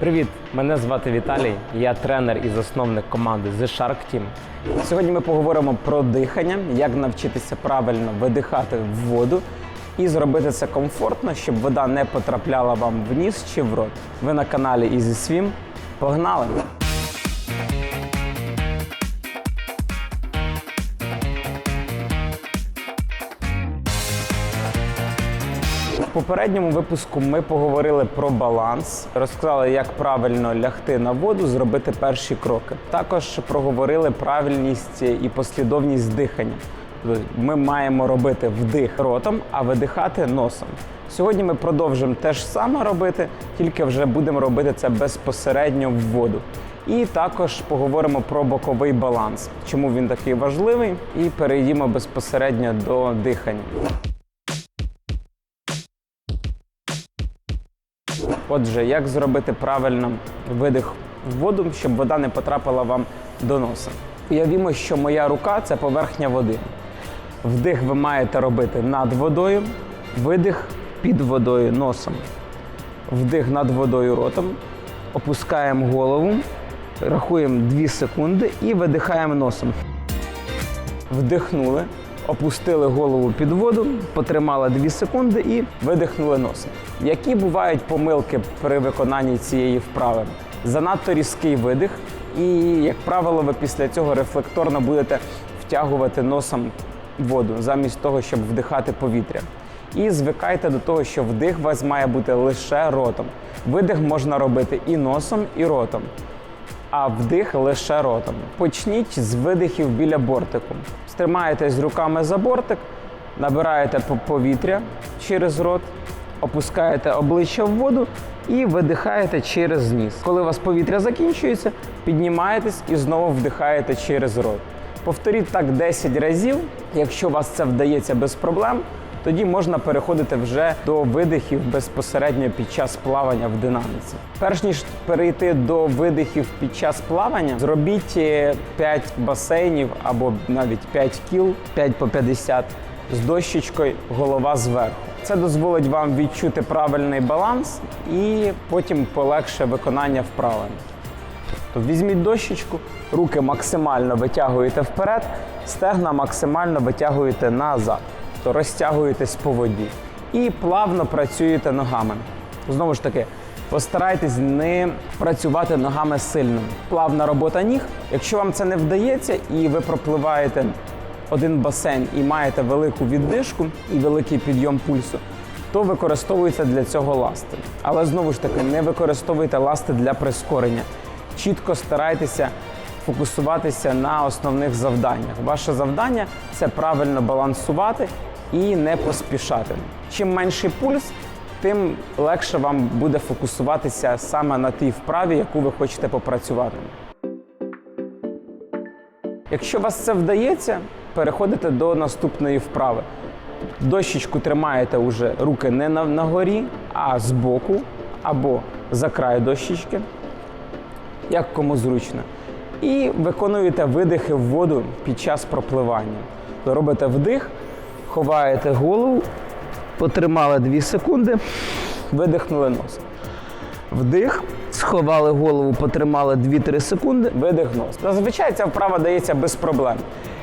Привіт! Мене звати Віталій. Я тренер і засновник команди The Shark Team. Сьогодні ми поговоримо про дихання, як навчитися правильно видихати в воду і зробити це комфортно, щоб вода не потрапляла вам в ніс чи в рот. Ви на каналі Easy Swim. Погнали! В попередньому випуску ми поговорили про баланс, розказали, як правильно лягти на воду, зробити перші кроки. Також проговорили правильність і послідовність дихання. Ми маємо робити вдих ротом, а видихати носом. Сьогодні ми продовжимо те ж саме робити, тільки вже будемо робити це безпосередньо в воду. І також поговоримо про боковий баланс, чому він такий важливий, і перейдімо безпосередньо до дихання. Отже, як зробити правильно видих в воду, щоб вода не потрапила вам до носа? Уявімо, що моя рука це поверхня води. Вдих ви маєте робити над водою, видих під водою носом. Вдих над водою ротом, опускаємо голову, рахуємо 2 секунди і видихаємо носом. Вдихнули, опустили голову під воду, потримали 2 секунди і видихнули носом. Які бувають помилки при виконанні цієї вправи? Занадто різкий видих, і, як правило, ви після цього рефлекторно будете втягувати носом воду, замість того, щоб вдихати повітря. І звикайте до того, що вдих у вас має бути лише ротом. Видих можна робити і носом, і ротом а вдих лише ротом. Почніть з видихів біля бортику. Стримаєтесь руками за бортик, набираєте повітря через рот, опускаєте обличчя в воду і видихаєте через ніс. Коли у вас повітря закінчується, піднімаєтесь і знову вдихаєте через рот. Повторіть так 10 разів. Якщо у вас це вдається без проблем, тоді можна переходити вже до видихів безпосередньо під час плавання в динаміці. Перш ніж перейти до видихів під час плавання, зробіть 5 басейнів або навіть 5 кіл, 5 по 50 з дощечкою голова зверху. Це дозволить вам відчути правильний баланс і потім полегше виконання вправи. То візьміть дощечку, руки максимально витягуєте вперед, стегна максимально витягуєте назад, то розтягуєтесь по воді і плавно працюєте ногами. Знову ж таки, постарайтесь не працювати ногами сильно. Плавна робота ніг. Якщо вам це не вдається і ви пропливаєте один басейн і маєте велику віддишку і великий підйом пульсу, то використовується для цього ласти. Але знову ж таки, не використовуйте ласти для прискорення. Чітко старайтеся фокусуватися на основних завданнях. Ваше завдання це правильно балансувати і не поспішати. Чим менший пульс, тим легше вам буде фокусуватися саме на тій вправі, яку ви хочете попрацювати. Якщо вас це вдається, переходите до наступної вправи. Дощечку тримаєте уже руки не на, на горі, а збоку або за край дощечки, як кому зручно. І виконуєте видихи в воду під час пропливання. Робите вдих, ховаєте голову, потримали 2 секунди, видихнули носом. Вдих, сховали голову, потримали 2-3 секунди, видих нос. Зазвичай ця вправа дається без проблем.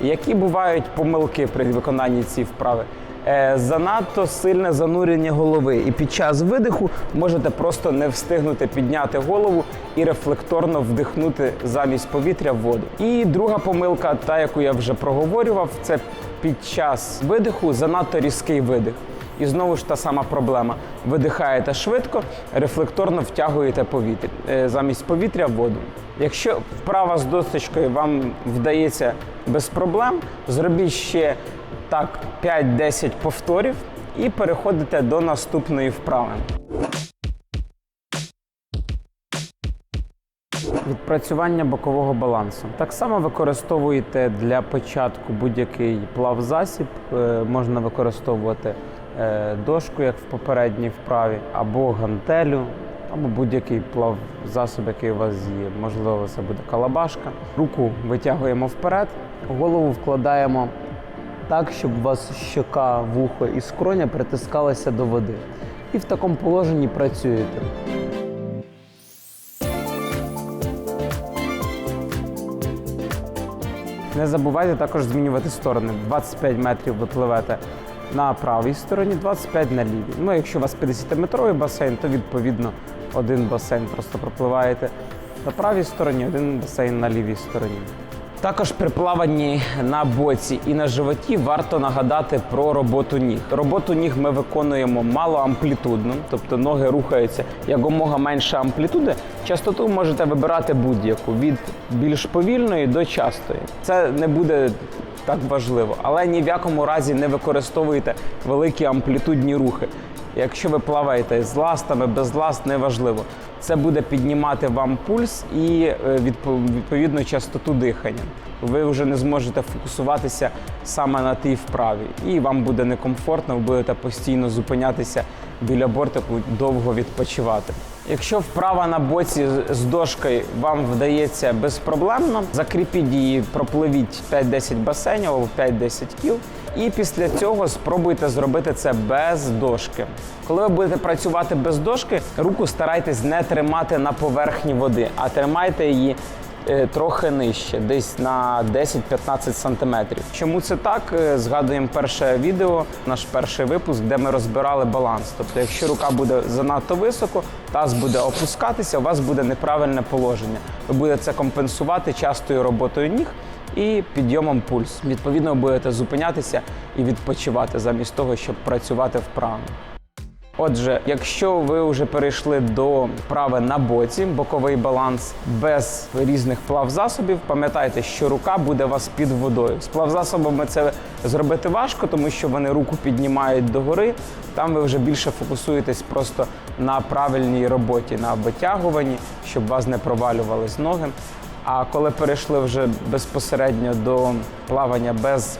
Які бувають помилки при виконанні цієї вправи? Е, занадто сильне занурення голови, і під час видиху можете просто не встигнути підняти голову і рефлекторно вдихнути замість повітря в воду. І друга помилка, та яку я вже проговорював, це під час видиху занадто різкий видих. І знову ж та сама проблема. Видихаєте швидко, рефлекторно втягуєте повітря е, замість повітря воду. Якщо вправа з досточкою вам вдається без проблем, зробіть ще так 5-10 повторів і переходите до наступної вправи. Відпрацювання бокового балансу. Так само використовуєте для початку будь-який плавзасіб. Е, Можна використовувати е, дошку, як в попередній вправі, або гантелю, або будь-який плавзасіб, який у вас є. Можливо, це буде калабашка. Руку витягуємо вперед, голову вкладаємо так, щоб у вас щока, вухо і скроня притискалися до води. І в такому положенні працюєте. Не забувайте також змінювати сторони. 25 метрів ви пливете на правій стороні, 25 на лівій. Ну, якщо у вас 50-метровий басейн, то відповідно один басейн просто пропливаєте на правій стороні, один басейн на лівій стороні. Також при плаванні на боці і на животі варто нагадати про роботу ніг. Роботу ніг ми виконуємо малоамплітудно, тобто ноги рухаються якомога менше амплітуди. Частоту можете вибирати будь-яку від більш повільної до частої. Це не буде так важливо, але ні в якому разі не використовуйте великі амплітудні рухи. Якщо ви плаваєте з ластами, без ласт, неважливо. Це буде піднімати вам пульс і е, відпо- відповідно частоту дихання. Ви вже не зможете фокусуватися саме на тій вправі, і вам буде некомфортно, ви будете постійно зупинятися біля бортику, довго відпочивати. Якщо вправа на боці з дошкою вам вдається безпроблемно, закріпіть її, пропливіть 5-10 басейнів або 5-10 кіл. І після цього спробуйте зробити це без дошки. Коли ви будете працювати без дошки, руку старайтесь не тримати на поверхні води, а тримайте її е, трохи нижче, десь на 10-15 сантиметрів. Чому це так? Е, Згадуємо перше відео, наш перший випуск, де ми розбирали баланс. Тобто, якщо рука буде занадто високо, таз буде опускатися, у вас буде неправильне положення. Ви будете це компенсувати частою роботою ніг і підйомом пульсу. Відповідно, будете зупинятися і відпочивати замість того, щоб працювати вправо. Отже, якщо ви вже перейшли до вправи на боці, боковий баланс без різних плавзасобів, пам'ятайте, що рука буде вас під водою. З плавзасобами це зробити важко, тому що вони руку піднімають догори. Там ви вже більше фокусуєтесь просто на правильній роботі, на витягуванні, щоб вас не провалювались ноги. А коли перейшли вже безпосередньо до плавання без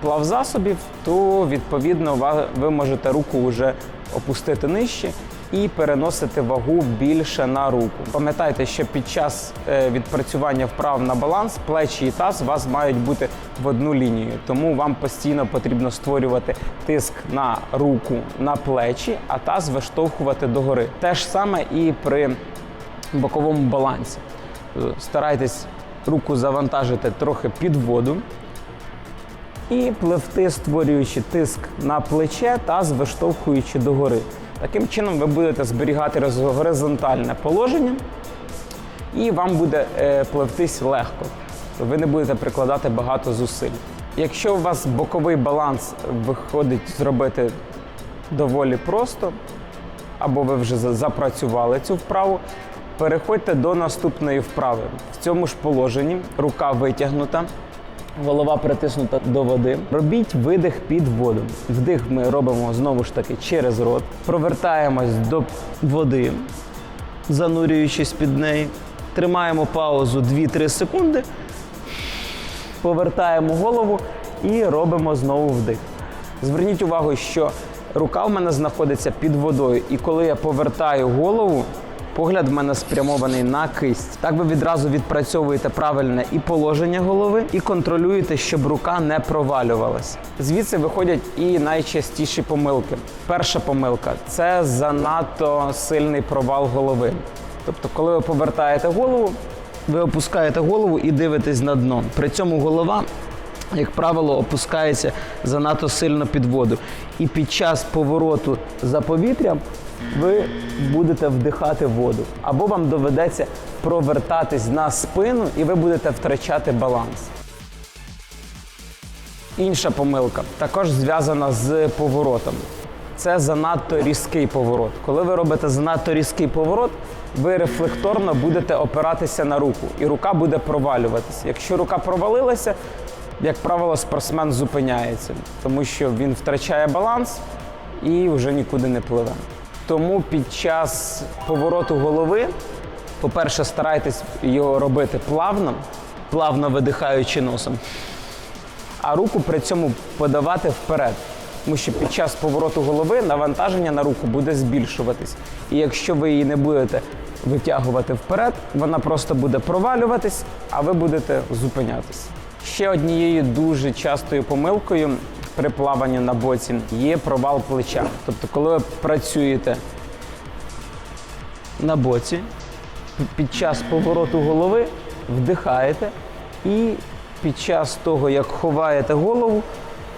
плавзасобів, то відповідно ви можете руку вже опустити нижче і переносити вагу більше на руку. Пам'ятайте, що під час е, відпрацювання вправ на баланс плечі і таз у вас мають бути в одну лінію. Тому вам постійно потрібно створювати тиск на руку, на плечі, а таз виштовхувати догори. Те ж саме і при боковому балансі. Старайтесь руку завантажити трохи під воду і пливти, створюючи тиск на плече та виштовхуючи догори. Таким чином ви будете зберігати горизонтальне положення, і вам буде е, пливтись легко. Ви не будете прикладати багато зусиль. Якщо у вас боковий баланс виходить зробити доволі просто, або ви вже запрацювали цю вправу, переходьте до наступної вправи. В цьому ж положенні рука витягнута, голова притиснута до води. Робіть видих під воду. Вдих ми робимо знову ж таки через рот. Провертаємось до води, занурюючись під неї. Тримаємо паузу 2-3 секунди, повертаємо голову і робимо знову вдих. Зверніть увагу, що рука в мене знаходиться під водою, і коли я повертаю голову, погляд в мене спрямований на кисть. Так ви відразу відпрацьовуєте правильне і положення голови, і контролюєте, щоб рука не провалювалась. Звідси виходять і найчастіші помилки. Перша помилка це занадто сильний провал голови. Тобто, коли ви повертаєте голову, ви опускаєте голову і дивитесь на дно. При цьому голова, як правило, опускається занадто сильно під воду. І під час повороту за повітрям ви будете вдихати воду. Або вам доведеться провертатись на спину, і ви будете втрачати баланс. Інша помилка також зв'язана з поворотом. Це занадто різкий поворот. Коли ви робите занадто різкий поворот, ви рефлекторно будете опиратися на руку, і рука буде провалюватися. Якщо рука провалилася, як правило, спортсмен зупиняється, тому що він втрачає баланс і вже нікуди не пливе. Тому під час повороту голови, по-перше, старайтесь його робити плавно, плавно видихаючи носом а руку при цьому подавати вперед. Тому що під час повороту голови навантаження на руку буде збільшуватись. І якщо ви її не будете витягувати вперед, вона просто буде провалюватись, а ви будете зупинятись. Ще однією дуже частою помилкою при плаванні на боці є провал плеча. Тобто, коли ви працюєте на боці, під час повороту голови вдихаєте і під час того, як ховаєте голову,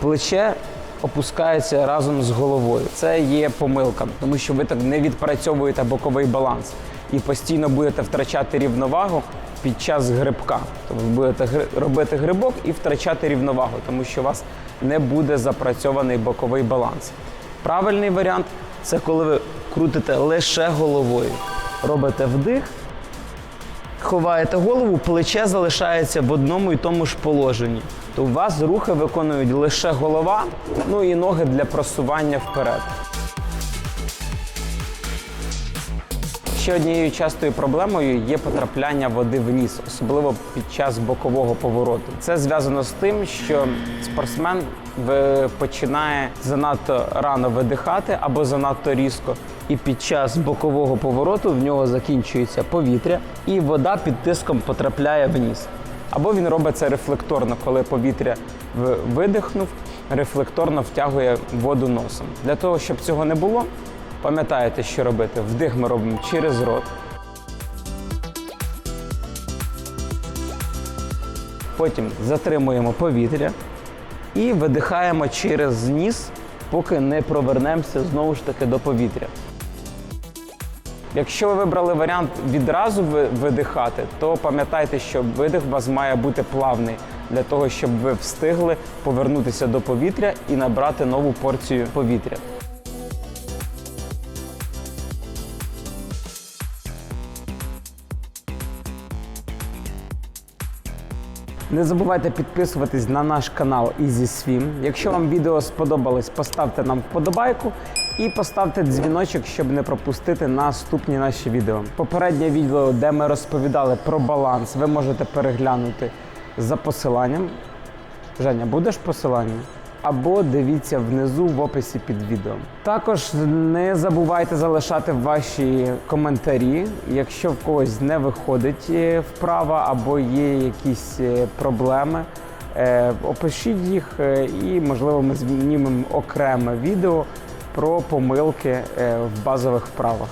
плече опускається разом з головою. Це є помилка, тому що ви так не відпрацьовуєте боковий баланс і постійно будете втрачати рівновагу під час грибка. Тобто ви будете робити грибок і втрачати рівновагу, тому що у вас не буде запрацьований боковий баланс. Правильний варіант це коли ви крутите лише головою. Робите вдих, ховаєте голову, плече залишається в одному і тому ж положенні. То у вас рухи виконують лише голова, ну і ноги для просування вперед. Ще однією частою проблемою є потрапляння води в особливо під час бокового повороту. Це зв'язано з тим, що спортсмен починає занадто рано видихати або занадто різко, і під час бокового повороту в нього закінчується повітря, і вода під тиском потрапляє в. Або він робить це рефлекторно, коли повітря видихнув, рефлекторно втягує воду носом. Для того, щоб цього не було, пам'ятаєте, що робити. Вдих ми робимо через рот. Потім затримуємо повітря і видихаємо через ніс, поки не провернемося знову ж таки до повітря. Якщо ви вибрали варіант відразу видихати, то пам'ятайте, що видих у вас має бути плавний для того, щоб ви встигли повернутися до повітря і набрати нову порцію повітря. Не забувайте підписуватись на наш канал Easy Swim. Якщо вам відео сподобалось, поставте нам вподобайку і поставте дзвіночок, щоб не пропустити наступні наші відео. Попереднє відео, де ми розповідали про баланс, ви можете переглянути за посиланням. Женя, будеш посилання? Або дивіться внизу в описі під відео. Також не забувайте залишати ваші коментарі. Якщо в когось не виходить е, вправа або є якісь е, проблеми, е, опишіть їх і, можливо, ми знімемо окреме відео про помилки в базових вправах.